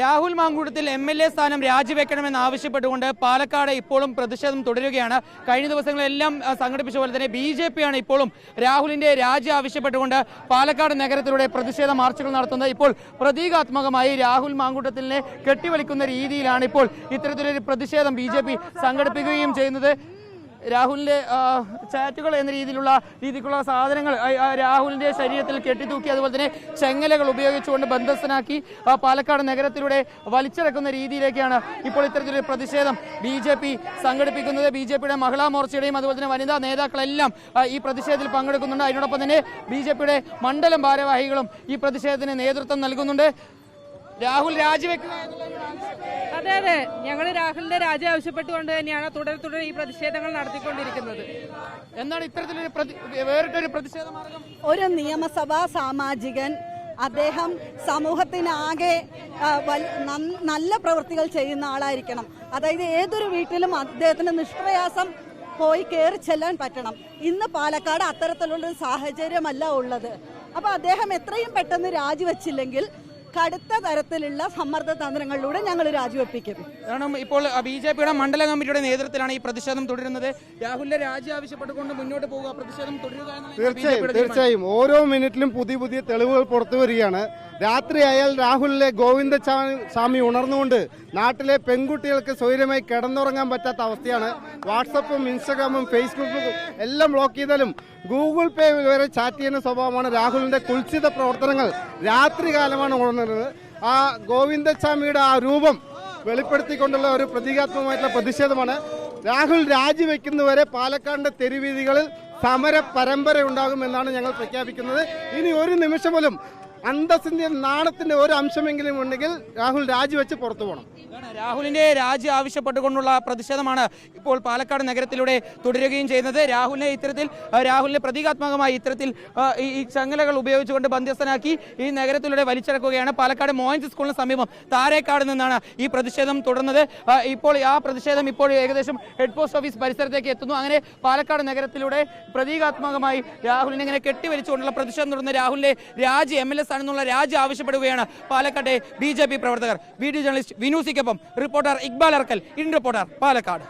Rahul Mamkootathil M L A സ്ഥാനം രാജിവെക്കണമെന്ന് ആവശ്യപ്പെട്ടുകൊണ്ട് പാലക്കാട് ഇപ്പോഴും പ്രതിഷേധം തുടരുകയാണ്. കഴിഞ്ഞ ദിവസങ്ങളെല്ലാം സംഘടിപ്പിച്ച പോലെ തന്നെ ബി ജെ പി ആണ് ഇപ്പോഴും രാഹുലിന്റെ രാജി ആവശ്യപ്പെട്ടുകൊണ്ട് പാലക്കാട് നഗരത്തിലൂടെ പ്രതിഷേധ മാർച്ചുകൾ നടത്തുന്നത് ഇപ്പോൾ പ്രതീകാത്മകമായി രാഹുൽ മാങ്കൂട്ടത്തിനെ കെട്ടിവലിക്കുന്ന രീതിയിലാണ് ഇപ്പോൾ ഇത്തരത്തിലൊരു പ്രതിഷേധം ബി സംഘടിപ്പിക്കുകയും ചെയ്യുന്നത്. രാഹുലിന്റെ ചാറ്റുകൾ എന്ന രീതിയിലുള്ള രീതിക്കുള്ള സാധനങ്ങൾ രാഹുലിന്റെ ശരീരത്തിൽ കെട്ടിത്തൂക്കി അതുപോലെ തന്നെ ചെങ്ങലകൾ ഉപയോഗിച്ചുകൊണ്ട് ബന്ധസ്ഥനാക്കി പാലക്കാട് നഗരത്തിലൂടെ വലിച്ചിറക്കുന്ന രീതിയിലേക്കാണ് ഇപ്പോൾ ഇത്തരത്തിലൊരു പ്രതിഷേധം ബി ജെ പി സംഘടിപ്പിക്കുന്നത്. ബി ജെ പിയുടെ മഹിളാ മോർച്ചയുടെയും അതുപോലെ തന്നെ വനിതാ നേതാക്കളെല്ലാം ഈ പ്രതിഷേധത്തിൽ പങ്കെടുക്കുന്നുണ്ട്. അതിനോടൊപ്പം തന്നെ ബി ജെ പിയുടെ മണ്ഡലം ഭാരവാഹികളും ഈ പ്രതിഷേധത്തിന് നേതൃത്വം നൽകുന്നുണ്ട്. രാഹുൽ രാജിവെക്കുക അതെ അതെ. ഞങ്ങൾ രാഹുലിന്റെ രാജി ആവശ്യപ്പെട്ടുകൊണ്ട് തന്നെയാണ് തുടരെ തുടരെ ഈ പ്രതിഷേധങ്ങൾ നടത്തിക്കൊണ്ടിരിക്കുന്നത്. എന്നാണ് ഇത്തരത്തിലൊരു പ്രതി വേറിട്ടൊരു പ്രതിഷേധ മാർഗം? ഒരു നിയമസഭാ സാമാജികൻ അദ്ദേഹം സമൂഹത്തിനാകെ നല്ല പ്രവൃത്തികൾ ചെയ്യുന്ന ആളായിരിക്കണം. അതായത് ഏതൊരു വീട്ടിലും അദ്ദേഹത്തിന് നിഷ്പ്രയാസം പോയി കയറി ചെല്ലാൻ പറ്റണം. ഇന്ന് പാലക്കാട് അത്തരത്തിലുള്ള ഒരു സാഹചര്യമല്ല ഉള്ളത്. അപ്പൊ അദ്ദേഹം എത്രയും പെട്ടെന്ന് രാജിവെച്ചില്ലെങ്കിൽ കടുത്ത തരത്തിലുള്ള സമ്മർദ്ദ തന്ത്രങ്ങളിലൂടെ ഞങ്ങൾ രാജിവെപ്പിക്കും കാരണം ഇപ്പോൾ ബി ജെ പിയുടെ മണ്ഡല കമ്മിറ്റിയുടെ നേതൃത്വത്തിലാണ് ഈ പ്രതിഷേധം തുടരുന്നത്. രാഹുലിന്റെ രാജി ആവശ്യപ്പെട്ടുകൊണ്ട് മുന്നോട്ട് പോകുക പ്രതിഷേധം തുടരുക തീർച്ചയായും. തീർച്ചയായും. ഓരോ മിനിറ്റിലും പുതിയ പുതിയ തെളിവുകൾ പുറത്തു വരികയാണ്. രാത്രിയായാൽ രാഹുലിലെ ഗോവിന്ദ സ്വാമി ഉണർന്നുകൊണ്ട് നാട്ടിലെ പെൺകുട്ടികൾക്ക് സ്വൈര്യമായി കിടന്നുറങ്ങാൻ പറ്റാത്ത അവസ്ഥയാണ് വാട്സപ്പും ഇൻസ്റ്റാഗ്രാമും ഫേസ്ബുക്കും എല്ലാം ബ്ലോക്ക് ചെയ്താലും ഗൂഗിൾ പേ വരെ ചാറ്റ് ചെയ്യുന്ന സ്വഭാവമാണ് രാഹുലിന്റെ കുൽസിത പ്രവർത്തനങ്ങൾ. രാത്രികാലമാണ് ഉണർന്നത്. ആ ഗോവിന്ദസ്വാമിയുടെ ആ രൂപം വെളിപ്പെടുത്തിക്കൊണ്ടുള്ള ഒരു പ്രതീകാത്മകമായിട്ടുള്ള പ്രതിഷേധമാണ്. രാഹുൽ രാജിവെക്കുന്നവരെ പാലക്കാടിന്റെ തെരുവീതികളിൽ സമര പരമ്പര ഉണ്ടാകുമെന്നാണ് ഞങ്ങൾ പ്രഖ്യാപിക്കുന്നത്. ഇനി ഒരു നിമിഷം പോലും അന്തസ്സിന്റെ നാണത്തിന്റെ ഒരു അംശമെങ്കിലും ഉണ്ടെങ്കിൽ രാഹുൽ രാജിവെച്ച് പുറത്തു പോകണം. രാഹുലിന്റെ രാജി ആവശ്യപ്പെട്ടുകൊണ്ടുള്ള പ്രതിഷേധമാണ് ഇപ്പോൾ പാലക്കാട് നഗരത്തിലൂടെ തുടരുകയും ചെയ്യുന്നത്. രാഹുലിനെ ഇത്തരത്തിൽ രാഹുലിനെ പ്രതീകാത്മകമായി ഇത്തരത്തിൽ ഈ ചങ്ങലകൾ ഉപയോഗിച്ചുകൊണ്ട് ബന്ധ്യസ്ഥനാക്കി ഈ നഗരത്തിലൂടെ വലിച്ചിറക്കുകയാണ്. പാലക്കാട് മോയിൻസ് സ്കൂളിന് സമീപം താരേക്കാട് നിന്നാണ് ഈ പ്രതിഷേധം തുടർന്നത്. ഇപ്പോൾ ആ പ്രതിഷേധം ഇപ്പോൾ ഏകദേശം ഹെഡ് പോസ്റ്റ് ഓഫീസ് പരിസരത്തേക്ക് എത്തുന്നു. അങ്ങനെ പാലക്കാട് നഗരത്തിലൂടെ പ്രതീകാത്മകമായി രാഹുലിനെ ഇങ്ങനെ കെട്ടിവലിച്ചുകൊണ്ടുള്ള പ്രതിഷേധം തുടർന്ന് രാഹുലിന്റെ രാജി എം എൽ എസ് ആണെന്നുള്ള രാജി ആവശ്യപ്പെടുകയാണ് പാലക്കാട്ടെ ബി ജെ പി പ്രവർത്തകർ. Video journalist വിനൂസിക്കൊപ്പം reporter Iqbal Arakkal in reporter Palakkad.